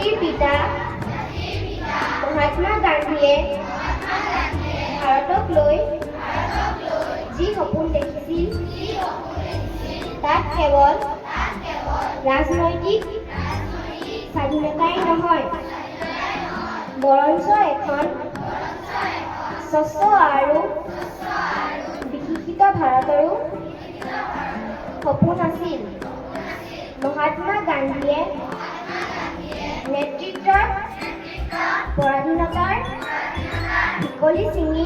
জাতিৰ পিতা, মহাত্মা গান্ধীয়ে ভাৰতক লৈ যি সপোন দেখিছিল, তাত কেৱল ৰাজনৈতিক স্বাধীনতাই নহয়, বৰঞ্চ এখন স্বচ্ছ আৰু বিকশিত ভাৰতৰো সপোন আছিল। মহাত্মা গান্ধীয়ে নেতৃত্বৰ পৰাধীনতাৰ শিকলি ছিঙি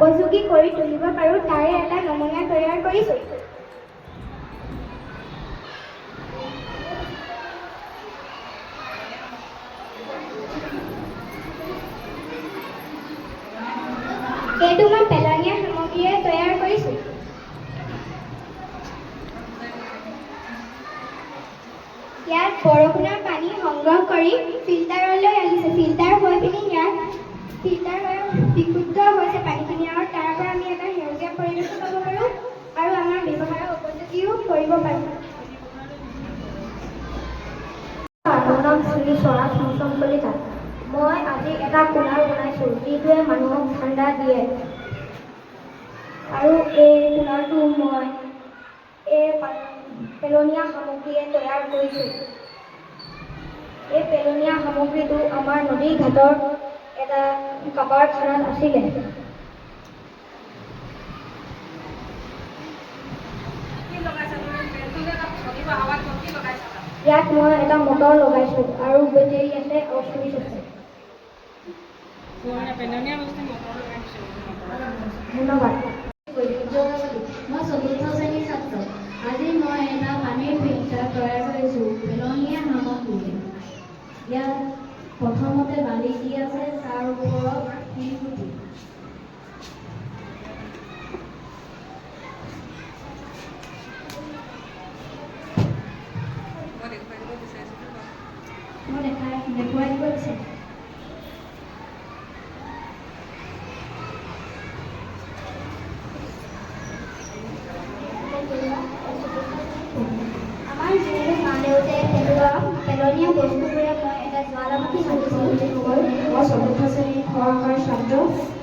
উপযোগী কৰি তুলিব পাৰোঁ তাৰে এটা নমুনা তৈয়াৰ কৰিছোঁ। এইটো মই পেলনীয়া সামগ্ৰীৰে তৈয়াৰ কৰিছোঁ। ইয়াত বৰষুণৰ পানী সংগ্ৰহ কৰি ফিল্টাৰলৈ আহিছে। ফিল্টাৰ হৈ পিনি ইয়াত ফিল্টাৰ হৈ বিশুদ্ধ হৈছে পানীখিনি আৰু তাৰ পৰা আমি এটা সেউজীয়া পৰিৱেশো পাব পাৰোঁ আৰু আমাৰ ব্যৱহাৰৰ উপযোগীও কৰিব পাৰোঁ মোৰ নাম শ্ৰী স্বৰাজ মৌচম কলিতা মই আজি এটা কুলাৰ বনাইছোঁ যিটোৱে মানুহক ঠাণ্ডা দিয়ে। আৰু এই কুলাৰটো মই এই পেলনীয়া সামগ্ৰীৰে তৈয়াৰ কৰিছোঁ। এই পেলনীয়া সামগ্ৰীটো আমাৰ নদী ঘাটৰ এটা কাৰখানাত আছিলে। ইয়াত মই এটা মটৰ লগাইছোঁ আৰু বেটেৰী আছে আৰু চুইচ আছে। ধন্যবাদ। মই চতুৰ্থ শ্ৰেণীৰ ছাত্ৰ। আজি মই এটা পানীৰ ফিল্টাৰ তৈয়াৰ কৰিছোঁ পেলনীয়া সামগ্ৰীৰে ইয়াত প্ৰথমতে বালি দি আছে তাৰ ওপৰত শিলগুটি বাৰু। মই দেখাই দেখুৱাই দিব আমাৰ যিহেতু মা দেউতাই পেলোৱা পেলনীয়া বস্তুবোৰে মই এটা জ্বালামুখী সাজিছিলোঁ মই চতুৰ্থ শ্ৰেণীৰ খ শাখাৰ ছাত্ৰ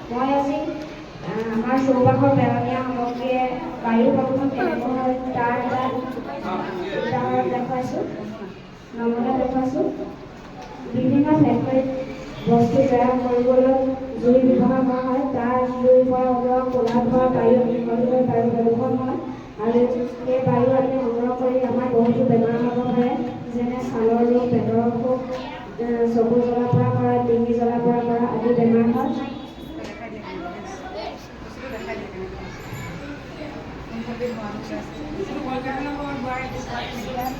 মই আজি আমাৰ চৌপাশৰ পেলনীয়া সামগ্ৰীয়ে বায়ু প্ৰদূষণ কেনেকৈ হয় তাৰ এটা উদাহৰণ দেখুৱাইছোঁ নমুনা দেখুৱাইছোঁ বিভিন্ন ফেক্টৰীত বস্তু তৈয়াৰ কৰিবলৈ জুই ব্যৱহাৰ কৰা হয়, তাৰ জুইৰ পৰা ওলোৱা ক'লা ধোৱা বায়ু হৈ বায়ু প্ৰদূষণ হয় আৰু সেই বায়ু আমি সংগ্ৰহ কৰি আমাৰ বহুতো বেমাৰ হ'ব পাৰে, যেনে ছালৰ ৰোগ, পেটৰ অসুখ চকু জ্বলাৰ পৰা কৰা ডিঙি জ্বলাৰ পৰা কৰা আদি বেমাৰ হয়। দিয়ে